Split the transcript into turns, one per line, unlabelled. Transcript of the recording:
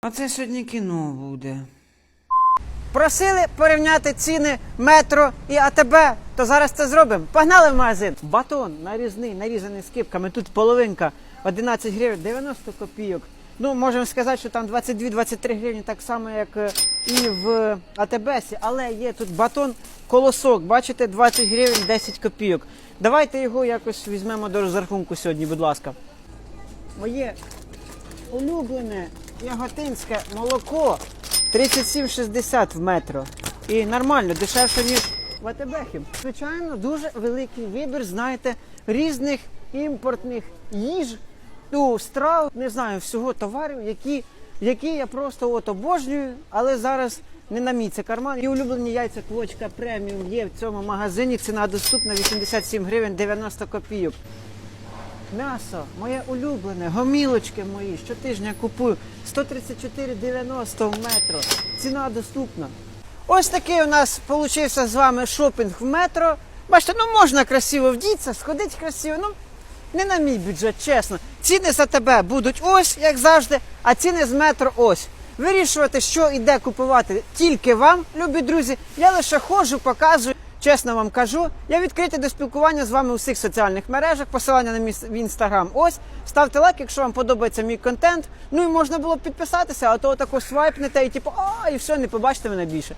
А це сьогодні кіно буде. Просили порівняти ціни метро і АТБ, то зараз це зробимо. Погнали в магазин. Батон нарізний, нарізаний скипками. Тут половинка 11 гривень 90 копійок. Ну, можемо сказати, що там 22-23 гривні, так само, як е, і в АТБсі, але є тут батон колосок. Бачите, 20 гривень 10 копійок. Давайте його якось візьмемо до розрахунку сьогодні, будь ласка. Моє улюблене яготинське молоко 37,60 в метро. І нормально, дешевше, ніж в АТБ. Звичайно, дуже великий вибір, знаєте, різних імпортних їж, ну, страв, не знаю, всього товарів, які, які я просто от обожнюю, але зараз не на мій це карман. І улюблені яйця квочка преміум є в цьому магазині. Ціна доступна 87 гривень 90 копійок. М'ясо, моє улюблене, гомілочки мої, щотижня купую 134,90 в метро. Ціна доступна. Ось такий у нас получився з вами шопінг в метро. Бачите, ну можна красиво вдітися, сходити красиво. Ну, не на мій бюджет, чесно. Ціни за тебе будуть ось, як завжди, а ціни з метро ось. Вирішувати, що і де купувати тільки вам, любі друзі. Я лише ходжу, показую. Чесно вам кажу, я відкритий до спілкування з вами у всіх соціальних мережах. Посилання на мій в інстаграм. Ось ставте лайк, якщо вам подобається мій контент. Ну і можна було б підписатися, а то тако свайпнете і типу, а і все, не побачите мене більше.